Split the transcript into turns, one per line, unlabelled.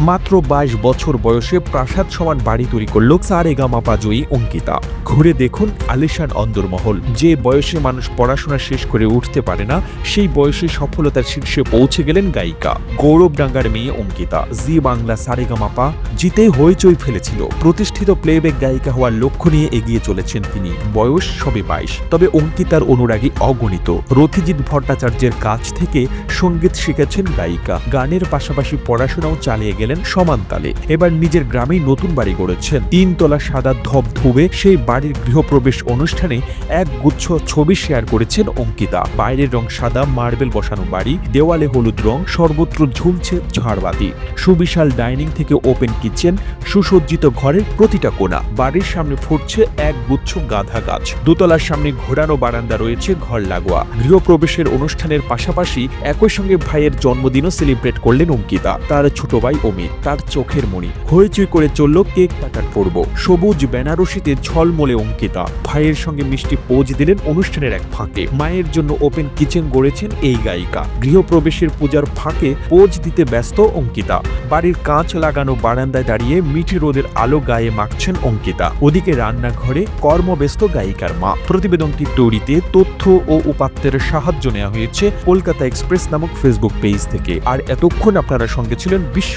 মাত্র বাইশ বছর বয়সে প্রাসাদ সমান বাড়ি তৈরি করল সারেগামাপা জয়ী অঙ্কিতা। ঘুরে দেখুন আলিশান অন্দরমহল। যে বয়সে মানুষ পড়াশোনা শেষ করে উঠতে পারে না, সেই বয়সে সফলতার শীর্ষে পৌঁছে গেলেন গায়িকা। গৌরব গৌরবডাঙ্গার মেয়ে অঙ্কিতা। জি বাংলা সারেগামাপা জিতে হইচই ফেলেছিল। প্রতিষ্ঠিত প্লেব্যাক গায়িকা হওয়ার লক্ষ্য নিয়ে এগিয়ে চলেছেন তিনি। বয়স সবে বাইশ। তবে অঙ্কিতার অনুরাগী অগণিত। রথিজিৎ ভট্টাচার্যের কাছ থেকে সংগীত শিখেছেন গায়িকা। গানের পাশাপাশি পড়াশোনাও চালিয়ে গেলেন সমান তালে এবার নিজের গ্রামেই নতুন বাড়ি গড়েছেন। তিনতলা সাদা ধবধবে সেই বাড়ির গৃহপ্রবেশ অনুষ্ঠানে এক গুচ্ছ ছবি শেয়ার করেছেন অঙ্কিতা। বাইরের রং সাদা, মার্বেল বসানো বাড়ি, দেওয়ালে হলুদ রং, সর্বত্র ঝুলছে ঝাড়বাতি। সুবিশাল ডাইনিং থেকে ওপেন কিচেন, সুসজ্জিত ঘরের প্রতিটা কোণা। বাড়ির সামনে ফুটছে এক গুচ্ছ গাধা গাছ। দোতলার সামনে ঘোরানো বারান্দা রয়েছে ঘর লাগোয়া। গৃহপ্রবেশের অনুষ্ঠানের পাশাপাশি একই সঙ্গে ভাইয়ের জন্মদিনও সেলিব্রেট করলেন অঙ্কিতা। তার ছোট ভাই অমিত তার চোখের মণি হইচই করে চলল কেক কাটার পর্ব। সবুজ বেনারসিতে ঝলমলে অঙ্কিতা। ভাইয়ের সঙ্গে মিষ্টি পোজ দিলেন অনুষ্ঠানের এক ফাঁকে। মায়ের জন্য ওপেন কিচেন গড়েছেন এই গায়িকা। গৃহপ্রবেশের পূজার ফাঁকে পোজ দিতে ব্যস্ত অঙ্কিতা। বাড়ির কাঁচ লাগানো বারান্দায় দাঁড়িয়ে মিঠি রোদের আলো গায়ে মাখছেন অঙ্কিতা। ওদিকে রান্নাঘরে কর্মব্যস্ত গায়িকার মা। প্রতিবেদনটি তৈরিতে তথ্য ও উপাত্তের সাহায্য নেওয়া হয়েছে কলকাতা এক্সপ্রেস নামক ফেসবুক পেজ থেকে। আর এতক্ষণ আপনারা সঙ্গে ছিলেন বিশ্ব